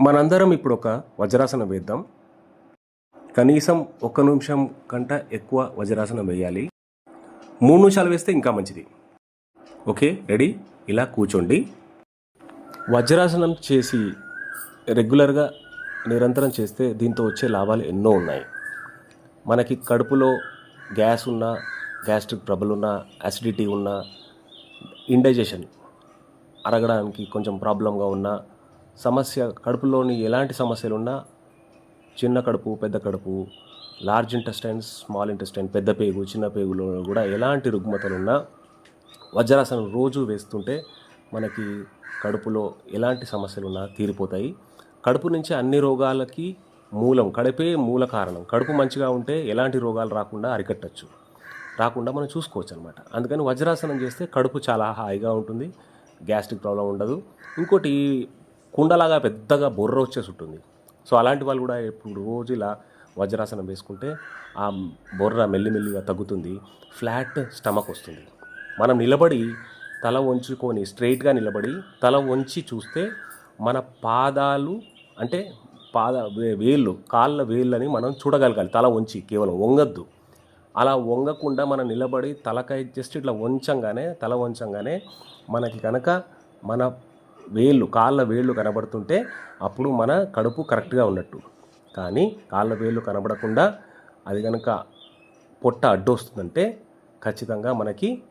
మనందరం ఇప్పుడు ఒక వజ్రాసనం వేద్దాం. కనీసం ఒక్క నిమిషం కంటే ఎక్కువ వజ్రాసనం వేయాలి. మూడు నిమిషాలు వేస్తే ఇంకా మంచిది. Okay ready? ఇలా కూర్చోండి. వజ్రాసనం చేసి రెగ్యులర్గా నిరంతరం చేస్తే దీంతో వచ్చే లాభాలు ఎన్నో ఉన్నాయి. మనకి కడుపులో గ్యాస్ ఉన్నా గ్యాస్ట్రిక్ ట్రబుల్ ఉన్నా యాసిడిటీ ఉన్నా ఇండైజెషన్ అరగడానికి కొంచెం ప్రాబ్లంగా ఉన్నా సమస్య కడుపులోని ఎలాంటి సమస్యలు ఉన్నా చిన్న కడుపు పెద్ద కడుపు లార్జ్ ఇంటెస్టైన్ స్మాల్ ఇంటెస్టైన్ పెద్ద పేగు చిన్న పేగులో కూడా ఎలాంటి రుగ్మతలు ఉన్నా వజ్రాసనం రోజు వేస్తుంటే మనకి కడుపులో ఎలాంటి సమస్యలు ఉన్నా తీరిపోతాయి. కడుపు నుంచి అన్ని రోగాలకి మూలం కడుపే మూల కారణం. కడుపు మంచిగా ఉంటే ఎలాంటి రోగాలు రాకుండా అరికట్టచ్చు. రాకుండా మనం చూసుకోవచ్చు అనమాట అందుకని వజ్రాసనం చేస్తే కడుపు చాలా హాయిగా ఉంటుంది. గ్యాస్ట్రిక్ ప్రాబ్లం ఉండదు. ఇంకోటి కుండలాగా పెద్దగా బొర్ర వచ్చేసి ఉంటుంది. సో అలాంటి వాళ్ళు కూడా ఇప్పుడు రోజు ఇలా వజ్రాసనం వేసుకుంటే ఆ బొర్ర మెల్లిమెల్లిగా తగ్గుతుంది ఫ్లాట్ స్టమక్ వస్తుంది. మనం నిలబడి తల వంచుకొని స్ట్రైట్గా నిలబడి తల వంచి చూస్తే మన పాదాలు అంటే పాద వే- వేళ్ళు కాళ్ళ వేళ్ళని మనం చూడగలగాలి తల వంచి కేవలం వంగద్దు. అలా వంగకుండా మనం నిలబడి తలకాయ జస్ట్ ఇట్లా వంచంగానే తల వంచంగానే మనకి కనుక మన వేళ్ళు కాళ్ళ వేళ్ళు కనబడుతుంటే అప్పుడు మన కడుపు కరెక్ట్గా ఉన్నట్టు. కానీ కాళ్ళ వేళ్ళు కనబడకుండా అది కనుక పొట్ట అడ్డు వస్తుందంటే ఖచ్చితంగా మనకి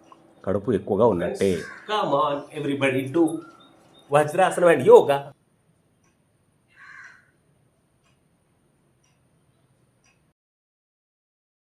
కడుపు ఎక్కువగా ఉన్నట్టే. Come on everybody to vajrasana and yoga